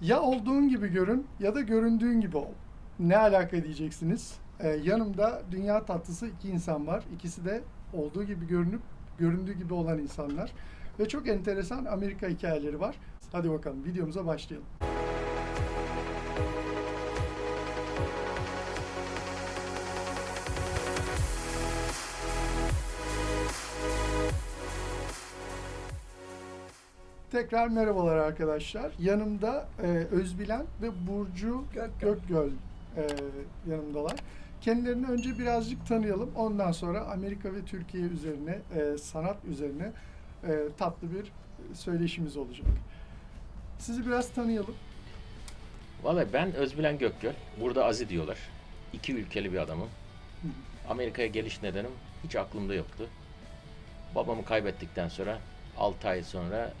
Ya olduğun gibi görün ya da göründüğün gibi ol. Ne alaka diyeceksiniz? Ee, yanımda dünya tatlısı iki insan var. İkisi de olduğu gibi görünüp göründüğü gibi olan insanlar. Ve çok enteresan Amerika hikayeleri var. Hadi bakalım videomuza başlayalım. Tekrar merhabalar arkadaşlar. Yanımda e, Özbilen ve Burcu Gökgöl. Gökgöl e, yanımdalar. Kendilerini önce birazcık tanıyalım. Ondan sonra Amerika ve Türkiye üzerine, e, sanat üzerine e, tatlı bir söyleşimiz olacak. Sizi biraz tanıyalım. Vallahi ben Özbilen Gökgöl. Burada Azi diyorlar. İki ülkeli bir adamım. Amerika'ya geliş nedenim hiç aklımda yoktu. Babamı kaybettikten sonra 6 ay sonra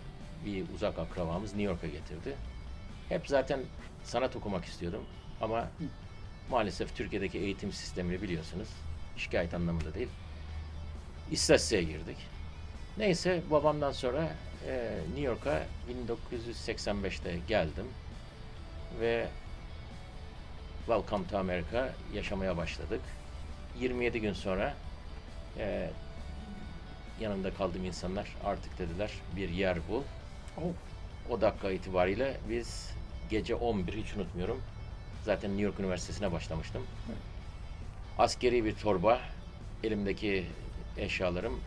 bir uzak akrabamız New York'a getirdi. Hep zaten sanat okumak istiyordum ama maalesef Türkiye'deki eğitim sistemini biliyorsunuz. Şikayet anlamında değil. İstatistiğe girdik. Neyse babamdan sonra e, New York'a 1985'te geldim ve Welcome to America yaşamaya başladık. 27 gün sonra e, yanımda kaldığım insanlar artık dediler bir yer bul. O dakika itibariyle biz gece 11 hiç unutmuyorum. Zaten New York Üniversitesi'ne başlamıştım. Evet. Askeri bir torba, elimdeki eşyalarım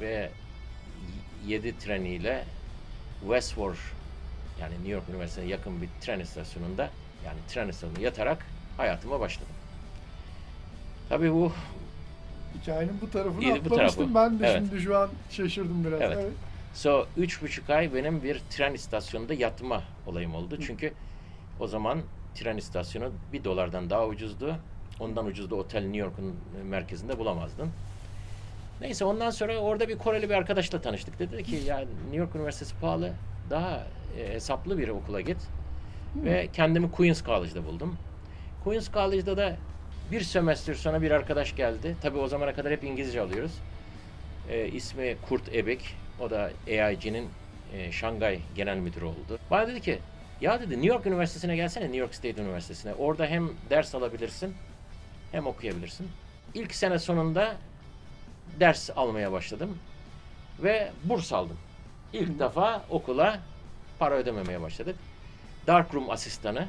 ve 7 treniyle West War yani New York Üniversitesi'ne yakın bir tren istasyonunda yani tren istasyonunda yatarak hayatıma başladım. Tabii bu hikayenin bu tarafını İyi, bu atlamıştım. tarafı. Ben de Evet. şimdi şu an şaşırdım biraz. Evet. So üç buçuk ay benim bir tren istasyonunda yatma olayım oldu. Çünkü o zaman tren istasyonu bir dolardan daha ucuzdu. Ondan ucuz da otel New York'un merkezinde bulamazdın. Neyse ondan sonra orada bir Koreli bir arkadaşla tanıştık. Dedi ki ya New York Üniversitesi pahalı. Daha e, hesaplı bir okula git. Ve kendimi Queens College'da buldum. Queens College'da da bir sömestr sonra bir arkadaş geldi. Tabii o zamana kadar hep İngilizce alıyoruz. E, ismi Kurt Ebek. O da AIG'nin e, Şangay Genel Müdürü oldu. Bana dedi ki ya dedi New York Üniversitesi'ne gelsene New York State Üniversitesi'ne. Orada hem ders alabilirsin hem okuyabilirsin. İlk sene sonunda ders almaya başladım ve burs aldım. İlk defa okula para ödememeye başladık. Darkroom asistanı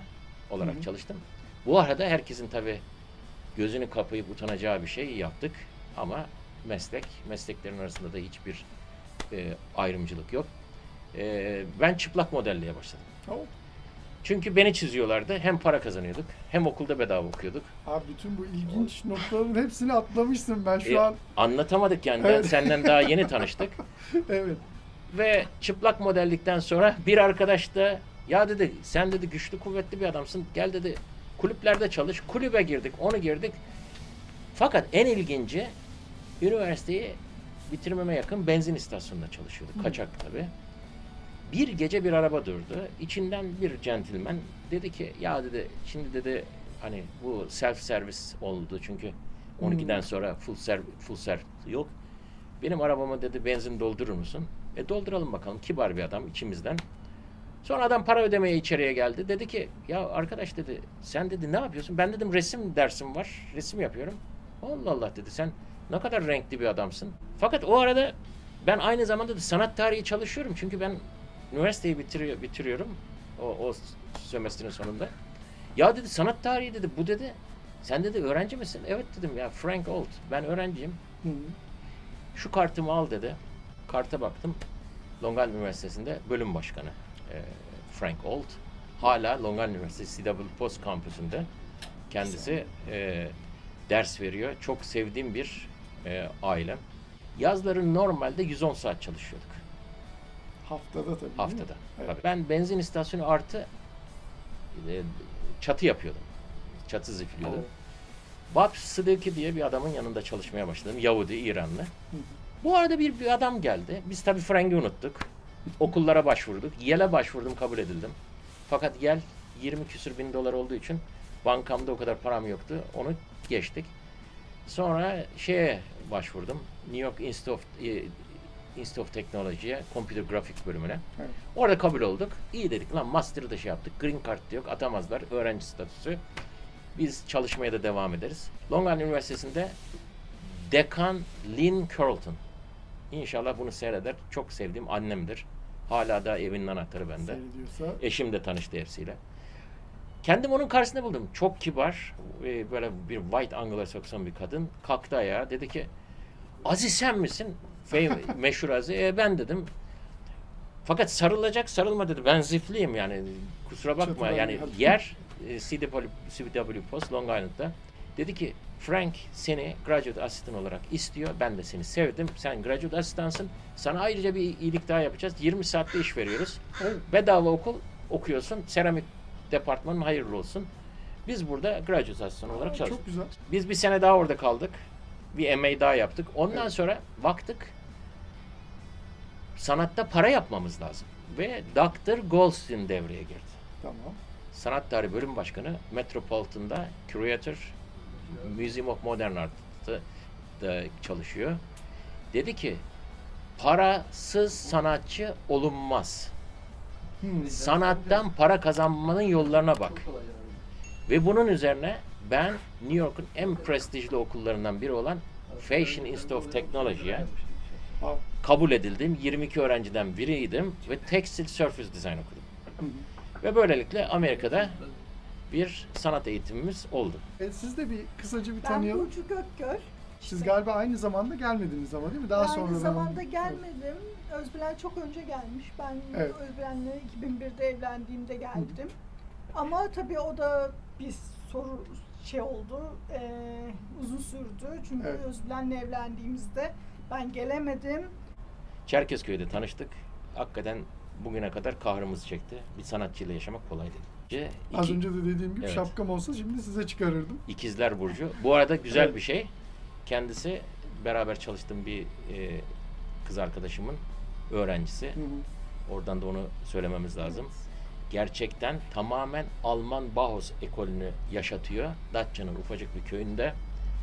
olarak Hı çalıştım. Bu arada herkesin tabii gözünü kapayıp utanacağı bir şey yaptık ama meslek, mesleklerin arasında da hiçbir e, ayrımcılık yok. E, ben çıplak modelliğe başladım. Oh. Çünkü beni çiziyorlardı. Hem para kazanıyorduk hem okulda bedava okuyorduk. Abi bütün bu ilginç notların hepsini atlamıştım ben şu E, an. Anlatamadık yani. Ben Evet. senden daha yeni tanıştık. Evet. Ve çıplak modellikten sonra bir arkadaş da ya dedi sen dedi güçlü kuvvetli bir adamsın. Gel dedi kulüplerde çalış. Kulübe girdik onu girdik. Fakat en ilginci üniversiteyi bitirmeme yakın benzin istasyonunda çalışıyorduk. Kaçak tabii. Bir gece bir araba durdu. İçinden bir centilmen dedi ki ya dedi şimdi dedi hani bu self servis oldu çünkü 12'den sonra full serv full serv yok. Benim arabama dedi benzin doldurur musun? E dolduralım bakalım. Kibar bir adam içimizden. Sonra adam para ödemeye içeriye geldi. Dedi ki ya arkadaş dedi sen dedi ne yapıyorsun? Ben dedim resim dersim var. Resim yapıyorum. Allah Allah dedi sen ne kadar renkli bir adamsın. Fakat o arada ben aynı zamanda da sanat tarihi çalışıyorum. Çünkü ben üniversiteyi bitiriyor, bitiriyorum. O, o sömestrin sonunda. Ya dedi sanat tarihi dedi bu dedi. Sen dedi öğrenci misin? Evet dedim ya Frank Old. Ben öğrenciyim. Hı. Şu kartımı al dedi. Karta baktım. Long Island Üniversitesi'nde bölüm başkanı e, Frank Old. Hala Long Island Üniversitesi CW Post kampüsünde kendisi e, ders veriyor. Çok sevdiğim bir e, ailem. Yazları normalde 110 saat çalışıyorduk Haftada tabii. haftada. Evet. Tabii. Ben benzin istasyonu artı e, çatı yapıyordum. Çatı zifliyordum. Bob Sıdıki diye bir adamın yanında çalışmaya başladım. Yahudi, İranlı. hı. Bu arada bir, bir adam geldi. Biz tabii Frank'i unuttuk. Okullara başvurduk. Yel'e başvurdum, kabul edildim. Fakat Yel 20 küsür bin dolar olduğu için bankamda o kadar param yoktu. Onu geçtik. Sonra şeye başvurdum. New York Institute of, e, Institute of Technology'ye, Computer Graphics bölümüne. Evet. Orada kabul olduk. İyi dedik lan master'ı da şey yaptık. Green card da yok. Atamazlar. Öğrenci statüsü. Biz çalışmaya da devam ederiz. Long Island Üniversitesi'nde dekan Lynn Carlton. İnşallah bunu seyreder. Çok sevdiğim annemdir. Hala da evinin anahtarı bende. Seyrediyorsa. Eşim de tanıştı hepsiyle. Kendim onun karşısında buldum. Çok kibar, e, böyle bir white Anglo-Saxon bir kadın. Kalktı ayağa, dedi ki Aziz sen misin? Meşhur Aziz. E, ben dedim. Fakat sarılacak sarılma dedi. Ben zifliyim yani. Kusura bakma yani yer e, CW, CW Post Long Island'da. Dedi ki Frank seni graduate asistan olarak istiyor. Ben de seni sevdim. Sen graduate asistansın. Sana ayrıca bir iyilik daha yapacağız. 20 saatte iş veriyoruz. Bedava okul okuyorsun. Seramik departmanın hayırlı olsun. Biz burada graduate asistan olarak Aa, çalıştık. Çok güzel. Biz bir sene daha orada kaldık. Bir MA daha yaptık. Ondan Evet. sonra baktık sanatta para yapmamız lazım. Ve Dr. Goldstein devreye girdi. Tamam. Sanat Tarihi Bölüm Başkanı Metropolitan'da Curator Museum of Modern Art'ta da çalışıyor. Dedi ki parasız sanatçı olunmaz. Hmm. Sanattan para kazanmanın yollarına bak. Ve bunun üzerine ben New York'un en prestijli okullarından biri olan Fashion Institute of Technology'ye Aa, kabul edildim. 22 öğrenciden biriydim ve Textile Surface Design okudum. Ve böylelikle Amerika'da bir sanat eğitimimiz oldu. E, siz de bir kısaca bir Ben tanıyalım. Burcu Gökgör. Siz galiba aynı zamanda gelmediniz ama değil mi? Daha Daha sonra Aynı zamanda gelmedim. Özbilen çok önce gelmiş. Ben Evet. Özbilen'le 2001'de evlendiğimde geldim. Ama tabii o da bir soru şey oldu. eee, uzun sürdü. Çünkü Evet. Özbilen'le evlendiğimizde ben gelemedim. Çerkezköy'de tanıştık. Hakikaten bugüne kadar kahrımızı çekti. Bir sanatçıyla yaşamak kolay değil. İki, Az önce de dediğim gibi Evet. şapkam olsa şimdi size çıkarırdım. İkizler Burcu. Bu arada güzel Evet. bir şey. Kendisi beraber çalıştığım bir e, kız arkadaşımın öğrencisi. Hı hı. Oradan da onu söylememiz lazım. Gerçekten tamamen Alman Bauhaus ekolünü yaşatıyor. Datça'nın ufacık bir köyünde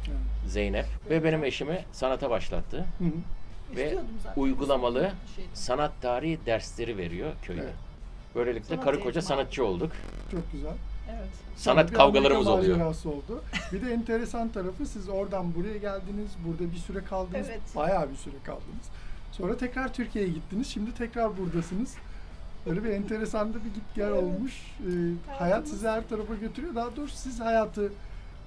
Evet. Zeynep ve benim eşimi sanata başlattı. Hı hı. Ve uygulamalı şey. sanat tarihi dersleri veriyor köyde. Evet. Böylelikle Sanat karı koca sanatçı olduk. Çok güzel. Evet. Sonra Sanat bir kavgalarımız oluyor. oldu. Bir de enteresan tarafı siz oradan buraya geldiniz. Burada bir süre kaldınız. Evet. Bayağı bir süre kaldınız. Sonra tekrar Türkiye'ye gittiniz. Şimdi tekrar buradasınız. Böyle bir enteresan da bir git gel Evet. olmuş. Ee, hayat sizi her tarafa götürüyor. Daha doğrusu siz hayatı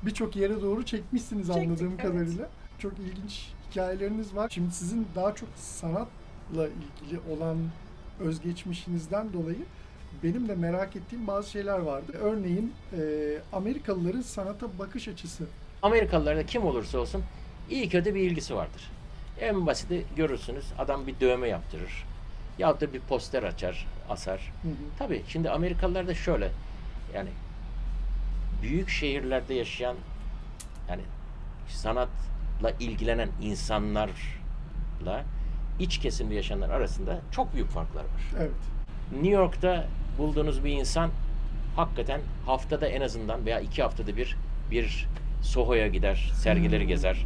birçok yere doğru çekmişsiniz Çektik, anladığım evet. kadarıyla. Çok ilginç hikayeleriniz var. Şimdi sizin daha çok sanatla ilgili olan özgeçmişinizden dolayı benim de merak ettiğim bazı şeyler vardı. Örneğin e, Amerikalıların sanata bakış açısı. Amerikalılarda kim olursa olsun iyi kötü bir ilgisi vardır. En basiti görürsünüz adam bir dövme yaptırır. Yahut da bir poster açar, asar. Hı hı. Tabii şimdi Amerikalılar da şöyle yani büyük şehirlerde yaşayan yani sanatla ilgilenen insanlarla iç kesimde yaşayanlar arasında çok büyük farklar var. Evet. New York'ta bulduğunuz bir insan hakikaten haftada en azından veya iki haftada bir bir Soho'ya gider, sergileri Hmm. gezer.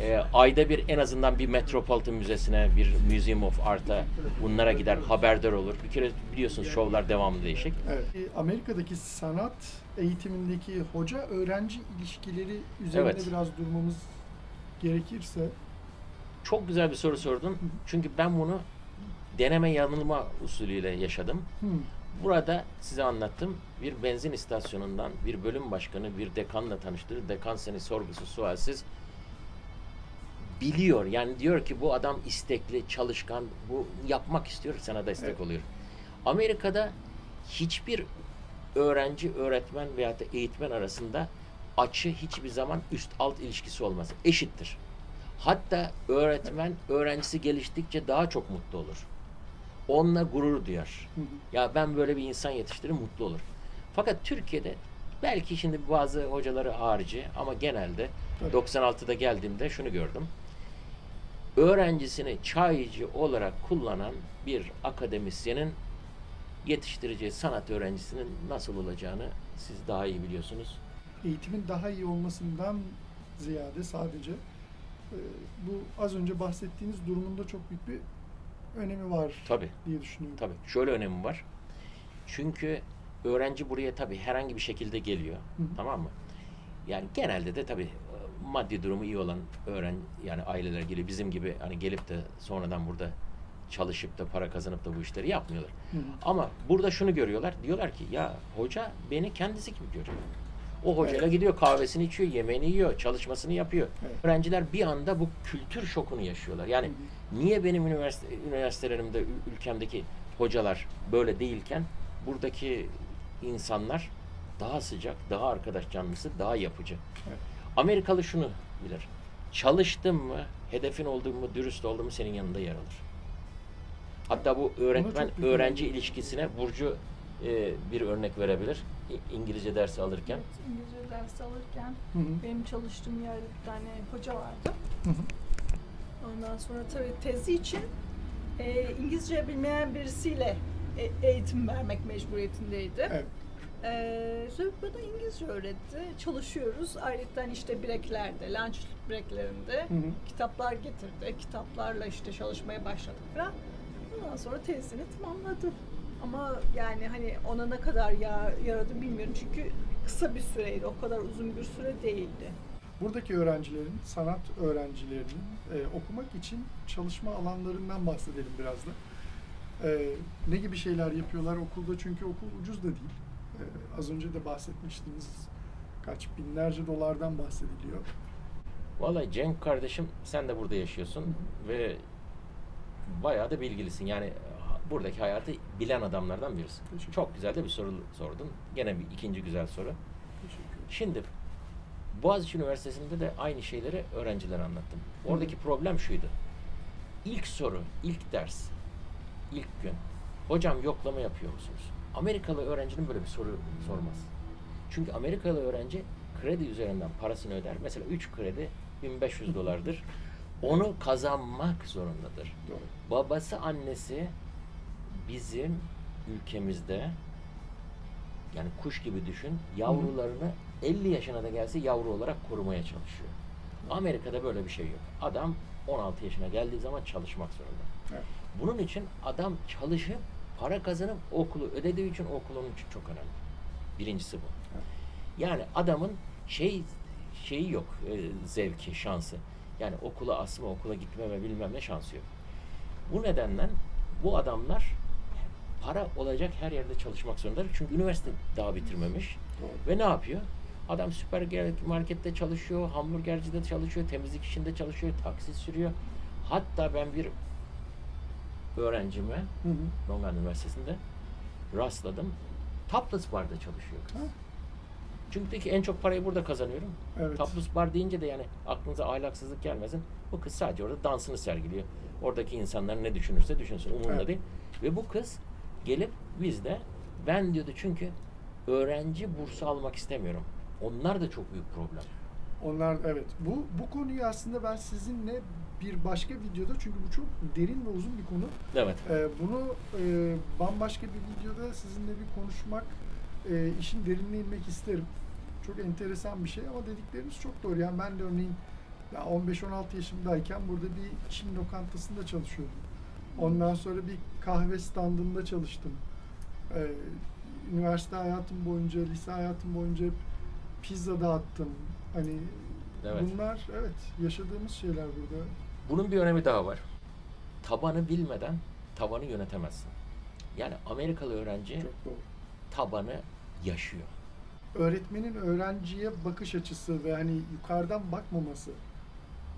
Ee, ayda bir en azından bir Metropolitan Müzesi'ne, bir Museum of Art'a bunlara gider, haberdar olur. Bir kere biliyorsunuz şovlar devamlı değişik. Evet. E, Amerika'daki sanat eğitimindeki hoca öğrenci ilişkileri üzerine Evet. biraz durmamız gerekirse. Çok güzel bir soru sordun. Çünkü ben bunu deneme yanılma usulüyle yaşadım. Hmm. Burada size anlattım. Bir benzin istasyonundan bir bölüm başkanı bir dekanla tanıştırır. Dekan seni sorgusuz sualsiz biliyor. Yani diyor ki bu adam istekli, çalışkan, bu yapmak istiyor, sana destek Evet. oluyor. Amerika'da hiçbir öğrenci, öğretmen veya da eğitmen arasında açı hiçbir zaman üst alt ilişkisi olmaz. Eşittir. Hatta öğretmen öğrencisi geliştikçe daha çok mutlu olur. Onunla gurur duyar. Ya ben böyle bir insan yetiştiririm mutlu olur. Fakat Türkiye'de belki şimdi bazı hocaları harici ama genelde Tabii. 96'da geldiğimde şunu gördüm. Öğrencisini çaycı olarak kullanan bir akademisyenin yetiştireceği sanat öğrencisinin nasıl olacağını siz daha iyi biliyorsunuz. Eğitimin daha iyi olmasından ziyade sadece e, bu az önce bahsettiğiniz durumunda çok büyük bir önemi var Tabii. diye düşünüyorum. Tabii. Şöyle önemi var. Çünkü öğrenci buraya tabii herhangi bir şekilde geliyor. Hı hı. Tamam mı? Yani genelde de tabii maddi durumu iyi olan öğren yani aileler geliyor. Bizim gibi hani gelip de sonradan burada çalışıp da para kazanıp da bu işleri yapmıyorlar. Hı hı. Ama burada şunu görüyorlar. Diyorlar ki ya hoca beni kendisi gibi görüyor. O hocayla Evet. gidiyor kahvesini içiyor, yemeğini yiyor, çalışmasını yapıyor. Evet. Öğrenciler bir anda bu kültür şokunu yaşıyorlar. Yani niye benim üniversite, üniversitelerimde, ül- ülkemdeki hocalar böyle değilken buradaki insanlar daha sıcak, daha arkadaş canlısı, daha yapıcı. Evet. Amerikalı şunu bilir. Çalıştın mı, hedefin olduğun mu, dürüst oldun mu senin yanında yer alır. Hatta bu öğretmen öğrenci ilişkisine Burcu e, bir örnek verebilir. İngilizce dersi alırken. Evet, İngilizce ders alırken Hı hı. benim çalıştığım yerde bir tane hoca vardı. Hı hı. Ondan sonra tabii tezi için e, İngilizce bilmeyen birisiyle e- eğitim vermek mecburiyetindeydi. Evet. Ee, sonra bana İngilizce öğretti. Çalışıyoruz. Ayrıca işte breaklerde, lunch breaklerinde Hı hı. kitaplar getirdi. Kitaplarla işte çalışmaya başladık falan. Ondan sonra tezini tamamladı. Ama yani hani ona ne kadar ya, yaradı bilmiyorum. Çünkü kısa bir süreydi. O kadar uzun bir süre değildi. Buradaki öğrencilerin, sanat öğrencilerinin e, okumak için çalışma alanlarından bahsedelim biraz da. E, ne gibi şeyler yapıyorlar okulda? Çünkü okul ucuz da değil. E, az önce de bahsetmiştiniz. Kaç binlerce dolardan bahsediliyor. Vallahi Cenk kardeşim sen de burada yaşıyorsun ve bayağı da bilgilisin. Yani buradaki hayatı bilen adamlardan birisin. Teşekkür Çok güzel de bir soru sordun. Gene bir ikinci güzel soru. Teşekkür. Şimdi Boğaziçi Üniversitesi'nde de aynı şeyleri öğrencilere anlattım. Oradaki problem şuydu. İlk soru, ilk ders, ilk gün. Hocam yoklama yapıyor musunuz? Amerikalı öğrencinin böyle bir soru sormaz. Çünkü Amerikalı öğrenci kredi üzerinden parasını öder. Mesela 3 kredi 1500 dolardır. Onu kazanmak zorundadır. Doğru. Babası, annesi bizim ülkemizde yani kuş gibi düşün yavrularını 50 yaşına da gelse yavru olarak korumaya çalışıyor. Amerika'da böyle bir şey yok. Adam 16 yaşına geldiği zaman çalışmak zorunda. Evet. Bunun için adam çalışıp para kazanıp okulu ödediği için okul onun için çok önemli. Birincisi bu. Yani adamın şey şeyi yok, e, zevki, şansı. Yani okula asma, okula gitmeme bilmem ne şansı yok. Bu nedenden bu adamlar para olacak her yerde çalışmak zorundadır. Çünkü üniversite daha bitirmemiş. Ve ne yapıyor? Adam süpermarkette çalışıyor, hamburgercide çalışıyor, temizlik işinde çalışıyor, taksi sürüyor. Hatta ben bir öğrencime Hı hı. Long Island Üniversitesi'nde rastladım. Topless barda çalışıyor kız. Ha. Çünkü ki en çok parayı burada kazanıyorum. Evet. Topless bar deyince de yani aklınıza ahlaksızlık gelmesin. Bu kız sadece orada dansını sergiliyor. Oradaki insanlar ne düşünürse düşünsün. Umurunda Evet. değil. Ve bu kız gelip bizde ben diyordu çünkü öğrenci bursu almak istemiyorum. Onlar da çok büyük problem. Onlar evet. Bu bu konuyu aslında ben sizinle bir başka videoda çünkü bu çok derin ve uzun bir konu. Evet. Ee, bunu e, bambaşka bir videoda sizinle bir konuşmak, e, işin derinine inmek isterim. Çok enteresan bir şey ama dedikleriniz çok doğru. Yani ben de örneğin ya 15-16 yaşımdayken burada bir Çin lokantasında çalışıyordum. Ondan sonra bir kahve standında çalıştım. Ee, üniversite hayatım boyunca, lise hayatım boyunca hep pizza dağıttım. Hani Evet. bunlar evet yaşadığımız şeyler burada. Bunun bir önemi daha var. Tabanı bilmeden tavanı yönetemezsin. Yani Amerikalı öğrenci Çok doğru. tabanı yaşıyor. öğretmenin öğrenciye bakış açısı ve hani yukarıdan bakmaması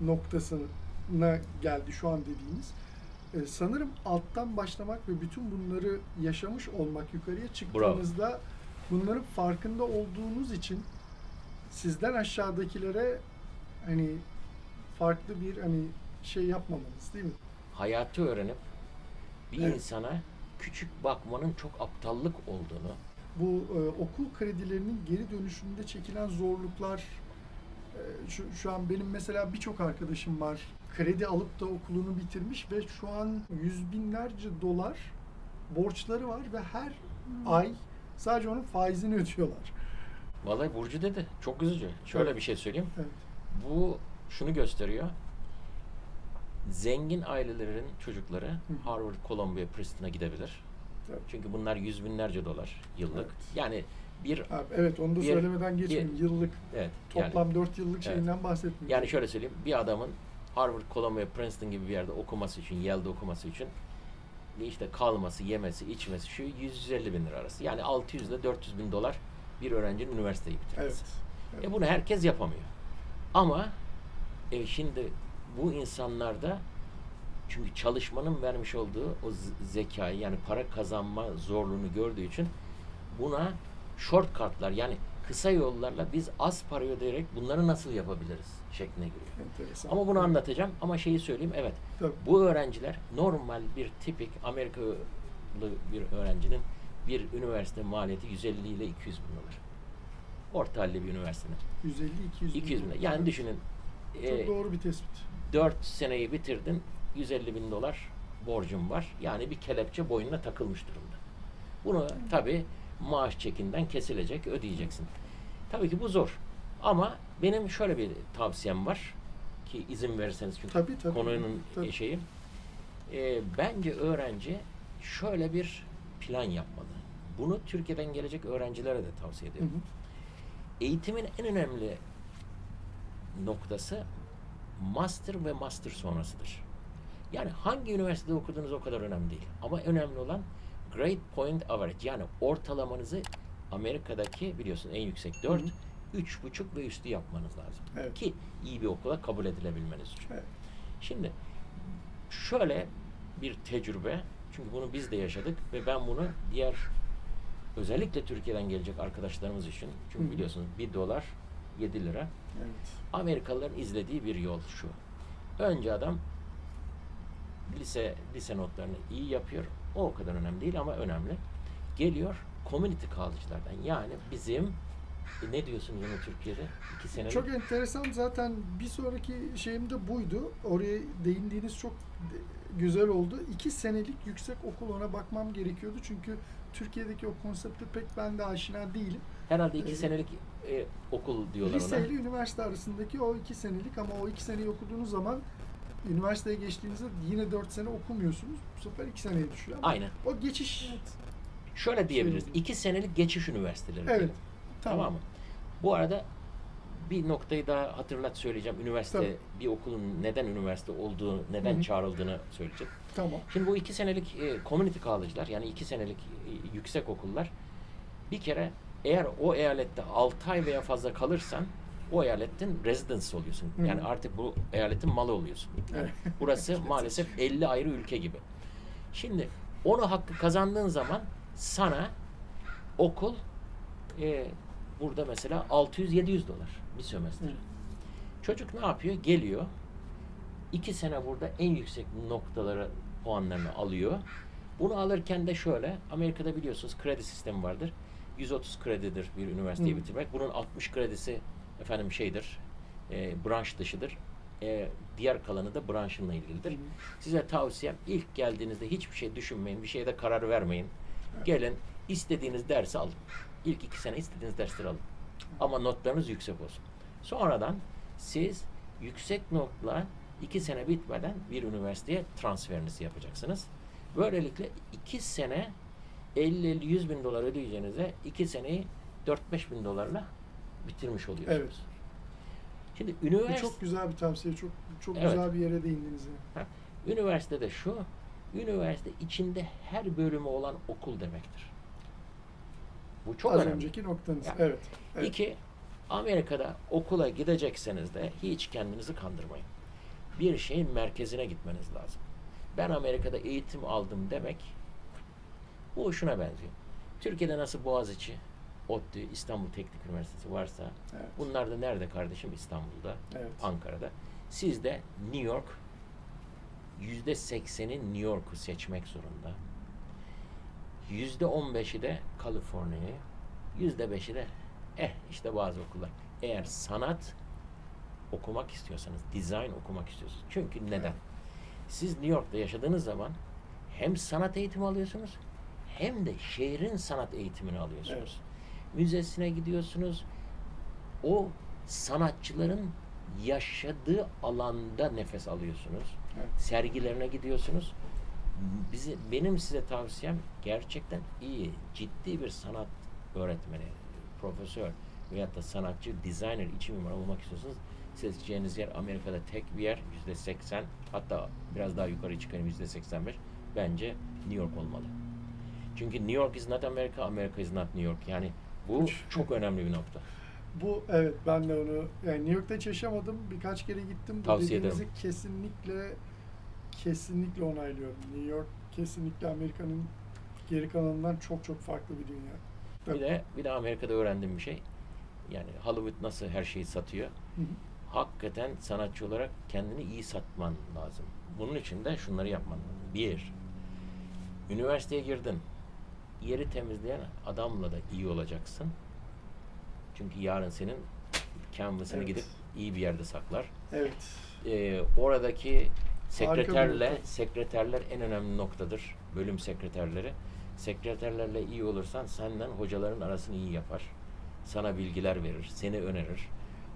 noktasına geldi şu an dediğiniz. Ee, sanırım alttan başlamak ve bütün bunları yaşamış olmak yukarıya çıktığınızda bunların farkında olduğunuz için sizden aşağıdakilere hani farklı bir hani şey yapmamanız değil mi? Hayatı öğrenip bir Evet. insana küçük bakmanın çok aptallık olduğunu, bu e, okul kredilerinin geri dönüşünde çekilen zorluklar e, şu, şu an benim mesela birçok arkadaşım var kredi alıp da okulunu bitirmiş ve şu an yüz binlerce dolar borçları var ve her ay sadece onun faizini ödüyorlar. Vallahi Burcu dedi. Çok üzücü. Şöyle Evet. bir şey söyleyeyim. Evet. Bu şunu gösteriyor. Zengin ailelerin çocukları Harvard, Columbia, Princeton'a gidebilir. Tabii. Çünkü bunlar yüz binlerce dolar yıllık. Evet. Yani bir Abi, evet onu da Bir- söylemeden geçmeyeyim. Yıllık evet yani, toplam 4 yıllık Evet. şeyinden bahsetmiyorum. yani şöyle söyleyeyim bir adamın Harvard, Columbia, Princeton gibi bir yerde okuması için, Yale'de okuması için işte kalması, yemesi, içmesi şu 150 bin lira arası. Yani 600 ile 400 bin dolar bir öğrencinin üniversiteyi bitirmesi. Evet. E bunu herkes yapamıyor. Ama e şimdi bu insanlarda çünkü çalışmanın vermiş olduğu o zekayı yani para kazanma zorluğunu gördüğü için buna shortcutlar yani kısa yollarla biz az para ödeyerek bunları nasıl yapabiliriz şekline giriyor. Enteresan. Ama bunu anlatacağım ama şeyi söyleyeyim evet Tabii. bu öğrenciler normal bir tipik Amerikalı bir öğrencinin bir üniversite maliyeti 150 ile 200 bin dolar. Orta halli bir üniversitenin. 150 200 bin. 200 bin dolar. Yani düşünün Çok e, doğru bir tespit. 4 seneyi bitirdin 150 bin dolar borcum var. Yani bir kelepçe boynuna takılmış durumda. Bunu tabi maaş çekinden kesilecek ödeyeceksin. Tabii ki bu zor. Ama benim şöyle bir tavsiyem var ki izin verirseniz çünkü Tabii, tabii. konunun Tabii. şeyi. E, bence öğrenci şöyle bir plan yapmalı. Bunu Türkiye'den gelecek öğrencilere de tavsiye Hı ediyorum. hı. Eğitimin en önemli noktası master ve master sonrasıdır. Yani hangi üniversitede okuduğunuz o kadar önemli değil. Ama önemli olan grade point average yani ortalamanızı Amerika'daki biliyorsun en yüksek 4, Hı hı. üç buçuk ve üstü yapmanız lazım. Evet. Ki iyi bir okula kabul edilebilmeniz için. Evet. Şimdi şöyle bir tecrübe çünkü bunu biz de yaşadık ve ben bunu diğer özellikle Türkiye'den gelecek arkadaşlarımız için çünkü Hı biliyorsunuz 1 dolar 7 lira Evet. Amerikalıların izlediği bir yol şu. Önce adam lise lise notlarını iyi yapıyor. O o kadar önemli değil ama önemli. Geliyor community college'lardan yani bizim e, ne diyorsunuz ona Türkiye'de? iki senelik Çok enteresan zaten bir sonraki şeyim de buydu. Oraya değindiğiniz çok güzel oldu. İki senelik yüksek okul ona bakmam gerekiyordu. Çünkü Türkiye'deki o konsepte pek ben de aşina değilim. herhalde iki e, senelik e, okul diyorlar Lise ona. ile üniversite arasındaki o iki senelik ama o iki seneyi okuduğunuz zaman üniversiteye geçtiğinizde yine dört sene okumuyorsunuz. Bu sefer iki seneye düşüyor. Ama Aynen. O geçiş. Şöyle diyebiliriz. Şey- iki senelik geçiş üniversiteleri. Evet. diyelim. Tamam. Tamam mı? Bu arada bir noktayı daha hatırlat söyleyeceğim. Üniversite, Tabii. bir okulun neden üniversite olduğu, neden Hı hı. çağrıldığını söyleyeceğim. Tamam. Şimdi bu iki senelik e, community college'lar yani iki senelik e, yüksek okullar bir kere eğer o eyalette 6 ay veya fazla kalırsan o eyaletin residence oluyorsun. Hı hı. Yani artık bu eyaletin malı oluyorsun. Yani Evet. burası maalesef 50 ayrı ülke gibi. Şimdi onu hakkı kazandığın zaman sana okul e, burada mesela 600-700 dolar bir sömestr. Hı. Çocuk ne yapıyor? Geliyor. iki sene burada en yüksek noktaları puanlarını alıyor. Bunu alırken de şöyle, Amerika'da biliyorsunuz kredi sistemi vardır. 130 kredidir bir üniversiteyi Hı. bitirmek. Bunun 60 kredisi efendim şeydir, e, branş dışıdır. E, diğer kalanı da branşınla ilgilidir. Hı. Size tavsiyem ilk geldiğinizde hiçbir şey düşünmeyin, bir şeyde karar vermeyin. Gelin istediğiniz dersi alın. İlk iki sene istediğiniz dersleri alın. Ama notlarınız yüksek olsun. Sonradan siz yüksek notla iki sene bitmeden bir üniversiteye transferinizi yapacaksınız. Böylelikle iki sene 50-100 bin dolar ödeyeceğinize iki seneyi 4-5 bin dolarla bitirmiş oluyorsunuz. Evet. Şimdi Bu üniversite, çok güzel bir tavsiye. Çok çok Evet. güzel bir yere değindiniz. yani. üniversitede şu, üniversite içinde her bölümü olan okul demektir. Bu çok Az önemli. önceki noktanız. Yani Evet. evet. İki, Amerika'da okula gidecekseniz de hiç kendinizi kandırmayın. Bir şeyin merkezine gitmeniz lazım. Ben Amerika'da eğitim aldım demek bu şuna benziyor. Türkiye'de nasıl Boğaziçi, ODTÜ, İstanbul Teknik Üniversitesi varsa Evet. bunlar da nerede kardeşim? İstanbul'da, Evet. Ankara'da. Siz de New York yüzde sekseni New York'u seçmek zorunda. Yüzde on beşi de Kaliforniya'yı, yüzde beşi de eh işte bazı okullar. Eğer sanat okumak istiyorsanız, design okumak istiyorsanız. Çünkü neden? Siz New York'ta yaşadığınız zaman hem sanat eğitimi alıyorsunuz hem de şehrin sanat eğitimini alıyorsunuz. Müzesine gidiyorsunuz. O sanatçıların yaşadığı alanda nefes alıyorsunuz. Evet. Sergilerine gidiyorsunuz. Bizi, benim size tavsiyem gerçekten iyi, ciddi bir sanat öğretmeni, profesör veyahut da sanatçı, designer, iç mimar olmak istiyorsanız seçeceğiniz yer Amerika'da tek bir yer. Yüzde seksen hatta biraz daha yukarı çıkayım yüzde seksen beş. Bence New York olmalı. Çünkü New York is not America, America is not New York. Yani bu çok önemli bir nokta. Bu evet ben de onu yani New York'ta hiç yaşamadım. Birkaç kere gittim. Bu Tavsiye dediğinizi ederim. kesinlikle kesinlikle onaylıyorum. New York kesinlikle Amerika'nın geri kalanından çok çok farklı bir dünya. Bir de bir de Amerika'da öğrendiğim bir şey. Yani Hollywood nasıl her şeyi satıyor. Hı hı. Hakikaten sanatçı olarak kendini iyi satman lazım. Bunun için de şunları yapman lazım. Bir, üniversiteye girdin. Yeri temizleyen adamla da iyi olacaksın. Çünkü yarın senin canvas'ını Evet. gidip iyi bir yerde saklar. Evet. Ee, oradaki sekreterle sekreterler en önemli noktadır. Bölüm sekreterleri. Sekreterlerle iyi olursan senden hocaların arasını iyi yapar. Sana bilgiler verir, seni önerir.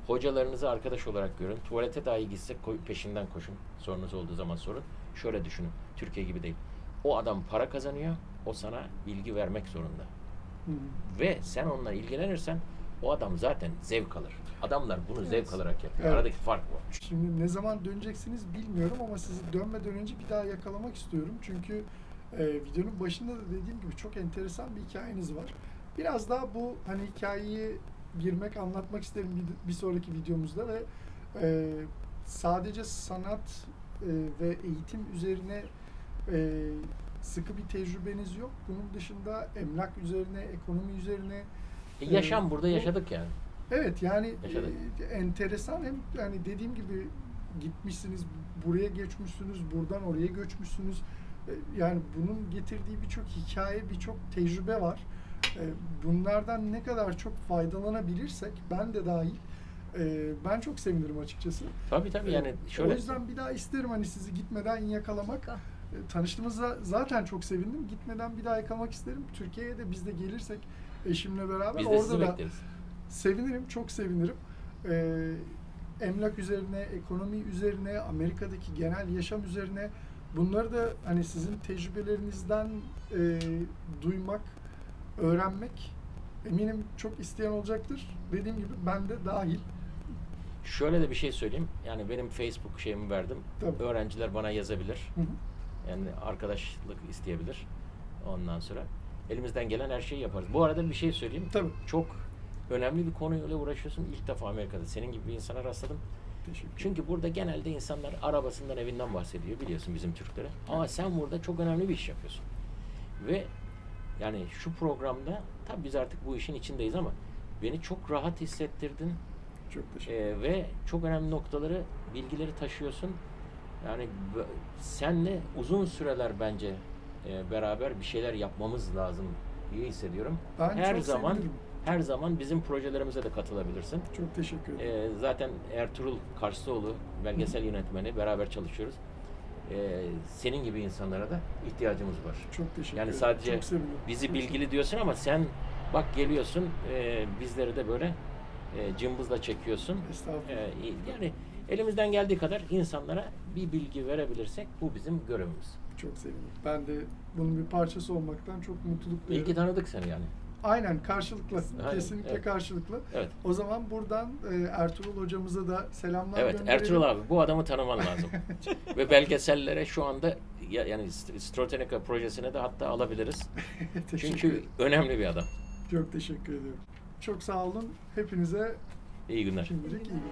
Hocalarınızı arkadaş olarak görün. Tuvalete dahi gitsek peşinden koşun. Sorunuz olduğu zaman sorun. Şöyle düşünün. Türkiye gibi değil. O adam para kazanıyor. O sana bilgi vermek zorunda. Hı. Ve sen onunla ilgilenirsen o adam zaten zevk alır. Adamlar bunu Evet. zevk alarak yapıyor. Evet. Aradaki fark bu. Şimdi ne zaman döneceksiniz bilmiyorum ama sizi dönmeden önce bir daha yakalamak istiyorum. Çünkü e, videonun başında da dediğim gibi çok enteresan bir hikayeniz var. Biraz daha bu hani hikayeyi girmek, anlatmak isterim bir, sonraki videomuzda ve e, sadece sanat e, ve eğitim üzerine e, sıkı bir tecrübeniz yok. Bunun dışında emlak üzerine, ekonomi üzerine E, Ee, yaşam burada bu- yaşadık yani. Evet yani Yaşadık. e, enteresan hem yani dediğim gibi gitmişsiniz buraya geçmişsiniz buradan oraya göçmüşsünüz E, yani bunun getirdiği birçok hikaye birçok tecrübe var E, bunlardan ne kadar çok faydalanabilirsek ben de dahil e, ben çok sevinirim açıkçası. Tabii tabii E, yani şöyle. O yüzden bir daha isterim hani sizi gitmeden yakalamak. Mutlaka. E, Tanıştığımızda zaten çok sevindim. Gitmeden bir daha yakalamak isterim. Türkiye'ye de biz de gelirsek eşimle beraber Biz de sizi orada da bekleriz. Sevinirim, çok sevinirim. Ee, emlak üzerine, ekonomi üzerine, Amerika'daki genel yaşam üzerine bunları da hani sizin tecrübelerinizden e, duymak, öğrenmek eminim çok isteyen olacaktır. Dediğim gibi ben de dahil. Şöyle de bir şey söyleyeyim. Yani benim Facebook şeyimi verdim. Tabii. Öğrenciler bana yazabilir. Hı hı. Yani arkadaşlık isteyebilir. Ondan sonra elimizden gelen her şeyi yaparız. Bu arada bir şey söyleyeyim. Tabii. Çok önemli bir konuyla uğraşıyorsun. İlk defa Amerika'da senin gibi bir insana rastladım. Çünkü burada genelde insanlar arabasından evinden bahsediyor biliyorsun bizim Türklere. Ama sen burada çok önemli bir iş yapıyorsun. Ve yani şu programda tabii biz artık bu işin içindeyiz ama beni çok rahat hissettirdin. Çok teşekkür ederim. Ee, ve çok önemli noktaları, bilgileri taşıyorsun. Yani senle uzun süreler bence e, beraber bir şeyler yapmamız lazım diye hissediyorum. Ben her zaman sevinirim. Her zaman bizim projelerimize de katılabilirsin. Çok teşekkür ederim. Ee, zaten Ertuğrul Karşıoğlu belgesel yönetmeni beraber çalışıyoruz. Ee, senin gibi insanlara da ihtiyacımız var. çok teşekkür Yani ederim. sadece çok bizi bilgili diyorsun ama sen bak geliyorsun e, bizleri de böyle e, cımbızla çekiyorsun. Estağfurullah. Ee, yani elimizden geldiği kadar insanlara bir bilgi verebilirsek bu bizim görevimiz. Çok sevinirim. Ben de bunun bir parçası olmaktan çok mutluluk İyi duyuyorum. ki tanıdık seni yani. Aynen karşılıklı. Aynen, Kesinlikle evet. karşılıklı. Evet. O zaman buradan e, Ertuğrul hocamıza da selamlar Evet gönderelim. Ertuğrul abi bu adamı tanıman lazım. Ve belgesellere şu anda ya- yani St- Strotenica projesine de hatta alabiliriz. Çünkü önemli bir adam. Çok teşekkür ediyorum. Çok sağ olun. Hepinize İyi günler. şimdilik iyi günler.